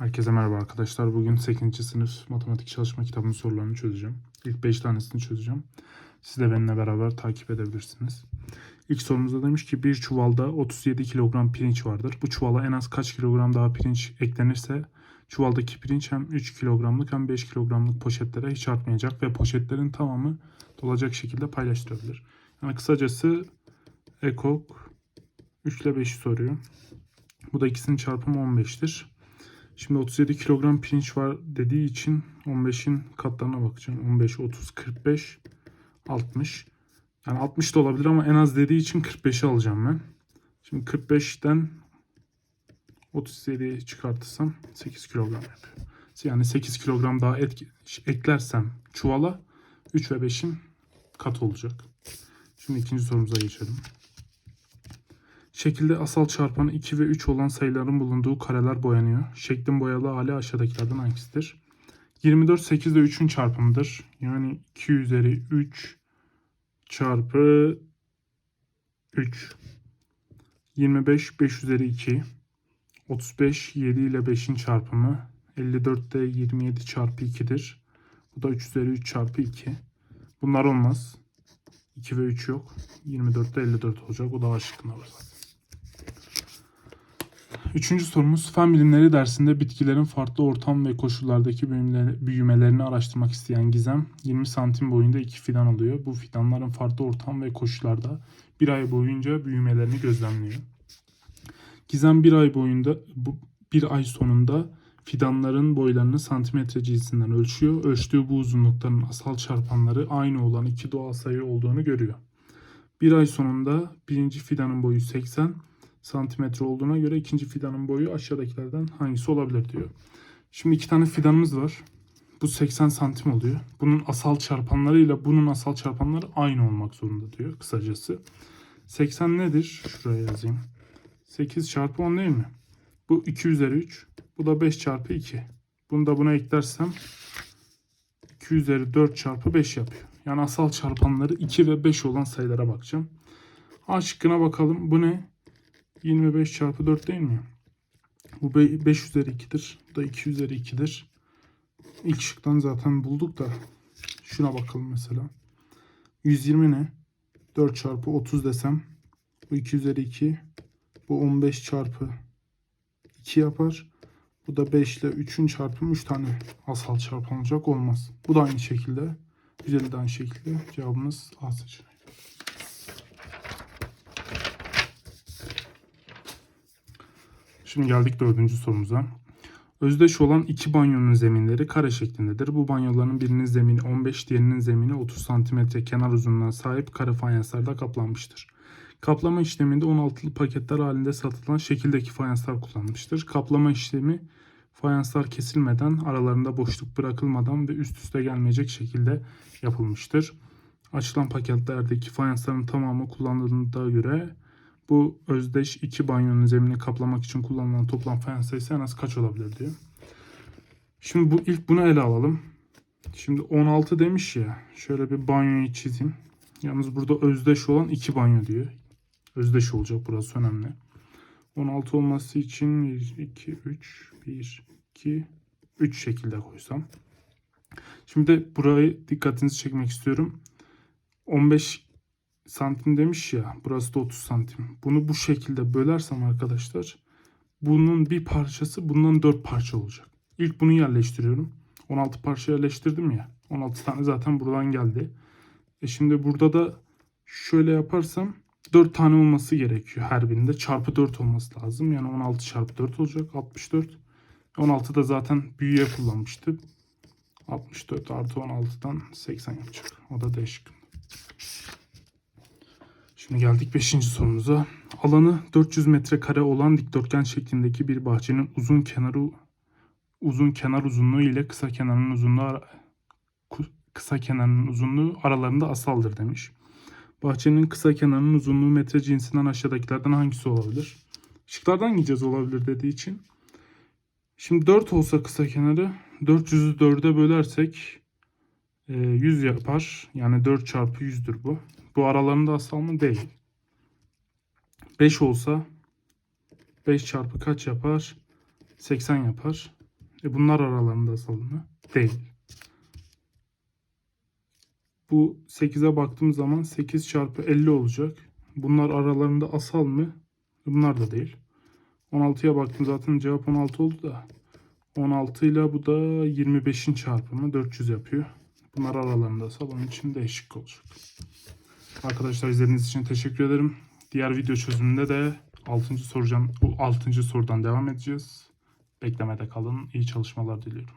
Herkese merhaba arkadaşlar. Bugün 8. sınıf matematik çalışma kitabının sorularını çözeceğim. İlk 5 tanesini çözeceğim. Siz de benimle beraber takip edebilirsiniz. İlk sorumuzda demiş ki bir çuvalda 37 kilogram pirinç vardır. Bu çuvala en az kaç kilogram daha pirinç eklenirse çuvaldaki pirinç hem 3 kilogramlık hem 5 kilogramlık poşetlere hiç artmayacak ve poşetlerin tamamı dolacak şekilde paylaştırabilir. Yani kısacası ekok 3 ile 5'i soruyor. Bu da ikisinin çarpımı 15'tir. Şimdi 37 kilogram pirinç var dediği için 15'in katlarına bakacağım. 15, 30, 45, 60. Yani 60 da olabilir ama en az dediği için 45'i alacağım ben. Şimdi 45'ten 37'yi çıkartırsam 8 kilogram yapıyor. Yani 8 kilogram daha et, eklersem çuvala 3 ve 5'in katı olacak. Şimdi ikinci sorumuza geçelim. Şekilde asal çarpanı 2 ve 3 olan sayıların bulunduğu kareler boyanıyor. Şeklin boyalı hali aşağıdakilerden hangisidir? 24 8 ile 3'ün çarpımıdır. Yani 2 üzeri 3 çarpı 3. 25 5 üzeri 2. 35 7 ile 5'in çarpımı. 54 de 27 çarpı 2'dir. Bu da 3 üzeri 3 çarpı 2. Bunlar olmaz. 2 ve 3 yok. 24'te 54 olacak. O da A şıkkında var zaten. Üçüncü sorumuz fen bilimleri dersinde bitkilerin farklı ortam ve koşullardaki büyümeleri- büyümelerini araştırmak isteyen Gizem 20 santim boyunda iki fidan alıyor. Bu fidanların farklı ortam ve koşullarda bir ay boyunca büyümelerini gözlemliyor. Gizem bir ay boyunda bu bir ay sonunda fidanların boylarını santimetre cinsinden ölçüyor. Ölçtüğü bu uzunlukların asal çarpanları aynı olan iki doğal sayı olduğunu görüyor. Bir ay sonunda birinci fidanın boyu 80, santimetre olduğuna göre ikinci fidanın boyu aşağıdakilerden hangisi olabilir diyor. Şimdi iki tane fidanımız var. Bu 80 santim oluyor. Bunun asal çarpanlarıyla bunun asal çarpanları aynı olmak zorunda diyor kısacası. 80 nedir? Şuraya yazayım. 8 çarpı 10 değil mi? Bu 2 üzeri 3. Bu da 5 çarpı 2. Bunu da buna eklersem 2 üzeri 4 çarpı 5 yapıyor. Yani asal çarpanları 2 ve 5 olan sayılara bakacağım. A şıkkına bakalım. Bu ne? 25 çarpı 4 değil mi? Bu 5 üzeri 2'dir. Bu da 2 üzeri 2'dir. İlk şıktan zaten bulduk da. Şuna bakalım mesela. 120 ne? 4 çarpı 30 desem. Bu 2 üzeri 2. Bu 15 çarpı 2 yapar. Bu da 5 ile 3'ün çarpımı 3 tane asal çarpan olacak olmaz. Bu da aynı şekilde. Güzel de aynı şekilde. Cevabımız A seçeneği. Şimdi geldik dördüncü sorumuza. Özdeş olan iki banyonun zeminleri kare şeklindedir. Bu banyoların birinin zemini 15, diğerinin zemini 30 cm kenar uzunluğuna sahip kare fayanslarda kaplanmıştır. Kaplama işleminde 16'lı paketler halinde satılan şekildeki fayanslar kullanılmıştır. Kaplama işlemi fayanslar kesilmeden, aralarında boşluk bırakılmadan ve üst üste gelmeyecek şekilde yapılmıştır. Açılan paketlerdeki fayansların tamamı kullanıldığına göre bu özdeş iki banyonun zeminini kaplamak için kullanılan toplam fayans sayısı en az kaç olabilir diyor. Şimdi bu ilk bunu ele alalım. Şimdi 16 demiş ya. Şöyle bir banyoyu çizeyim. Yalnız burada özdeş olan iki banyo diyor. Özdeş olacak burası önemli. 16 olması için 1, 2, 3, 1, 2, 3 şekilde koysam. Şimdi burayı dikkatinizi çekmek istiyorum. 15 santim demiş ya. Burası da 30 santim. Bunu bu şekilde bölersem arkadaşlar bunun bir parçası bundan 4 parça olacak. İlk bunu yerleştiriyorum. 16 parça yerleştirdim ya. 16 tane zaten buradan geldi. E şimdi burada da şöyle yaparsam 4 tane olması gerekiyor her birinde. Çarpı 4 olması lazım. Yani 16 çarpı 4 olacak. 64. 16 da zaten büyüye kullanmıştı. 64 artı 16'dan 80 yapacak. O da değişik. Şimdi geldik 5. sorumuza. Alanı 400 metrekare olan dikdörtgen şeklindeki bir bahçenin uzun kenarı uzun kenar uzunluğu ile kısa kenarının uzunluğu kısa kenarının uzunluğu aralarında asaldır demiş. Bahçenin kısa kenarının uzunluğu metre cinsinden aşağıdakilerden hangisi olabilir? Şıklardan gideceğiz olabilir dediği için. Şimdi 4 olsa kısa kenarı 400'ü 4'e bölersek 100 yapar. Yani 4 çarpı 100'dür bu. Bu aralarında asal mı? Değil. 5 olsa 5 çarpı kaç yapar? 80 yapar. E bunlar aralarında asal mı? Değil. Bu 8'e baktığım zaman 8 çarpı 50 olacak. Bunlar aralarında asal mı? Bunlar da değil. 16'ya baktım zaten cevap 16 oldu da. 16 ile bu da 25'in çarpımı 400 yapıyor. Bunlar aralarında asal onun için değişik olacak. Arkadaşlar izlediğiniz için teşekkür ederim. Diğer video çözümünde de 6. soracağım. 6. sorudan devam edeceğiz. Beklemede kalın. İyi çalışmalar diliyorum.